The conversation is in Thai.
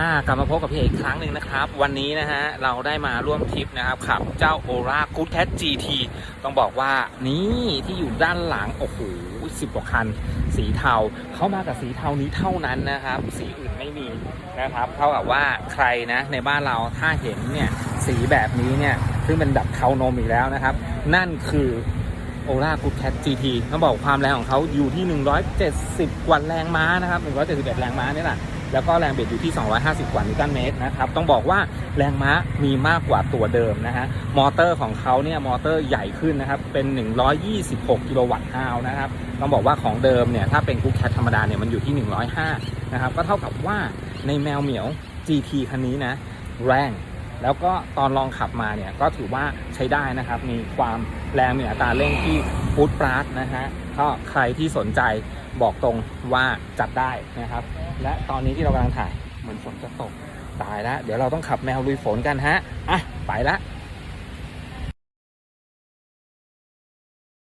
อ่ากลับมาพบกับพี่เอกอีกครั้งหนึ่งนะครับ วันนี้นะฮะเราได้มาร่วมทริปนะครับขับเจ้า o r a Good Cat GT ต้องบอกว่านี่ที่อยู่ด้านหลัง โอ้โหสิบกว่าคัน สีเทาเข้ามากับสีเทานี้เท่านั้นนะครับ สีอื่นไม่มีนะครับเท่ากับว่าใครนะในบ้านเราถ้าเห็นเนี่ยสีแบบนี้เนี่ยซึ่งเป็นแบบเทานมอีกแล้วนะครับ นั่นคือโอล่ากูดแคท GT ต้องบอกความแรงของเขาอยู่ที่ 170 กว่าแรงม้านะครับ 171 แรงม้านี่แหละ แล้วก็แรงบิดอยู่ที่ 250 กว่านิวตันเมตรนะครับ ต้องบอกว่าแรงม้ามีมากกว่าตัวเดิมนะฮะ มอเตอร์ของเขาเนี่ย มอเตอร์ใหญ่ขึ้นนะครับ เป็น 126 กิโลวัตต์ฮาวนะครับ ต้องบอกว่าของเดิมเนี่ย ถ้าเป็นกูแคทธรรมดาเนี่ยมันอยู่ที่ 105 นะครับ ก็เท่ากับว่าในแมวเหมียว GT คันนี้นะ แรงแล้วก็ตอนลองขับมาเนี่ยก็ถือว่าใช้ได้นะครับ มีความแรงมีอัตราเร่งที่ฟูดปราดนะฮะก็ใครที่สนใจ บอกตรงว่าจัดได้นะครับ และตอนนี้ที่เรากำลังถ่ายเหมือนฝนจะตกตายแล้วเดี๋ยวเราต้องขับแมวลุยฝนกันฮะอะไปละ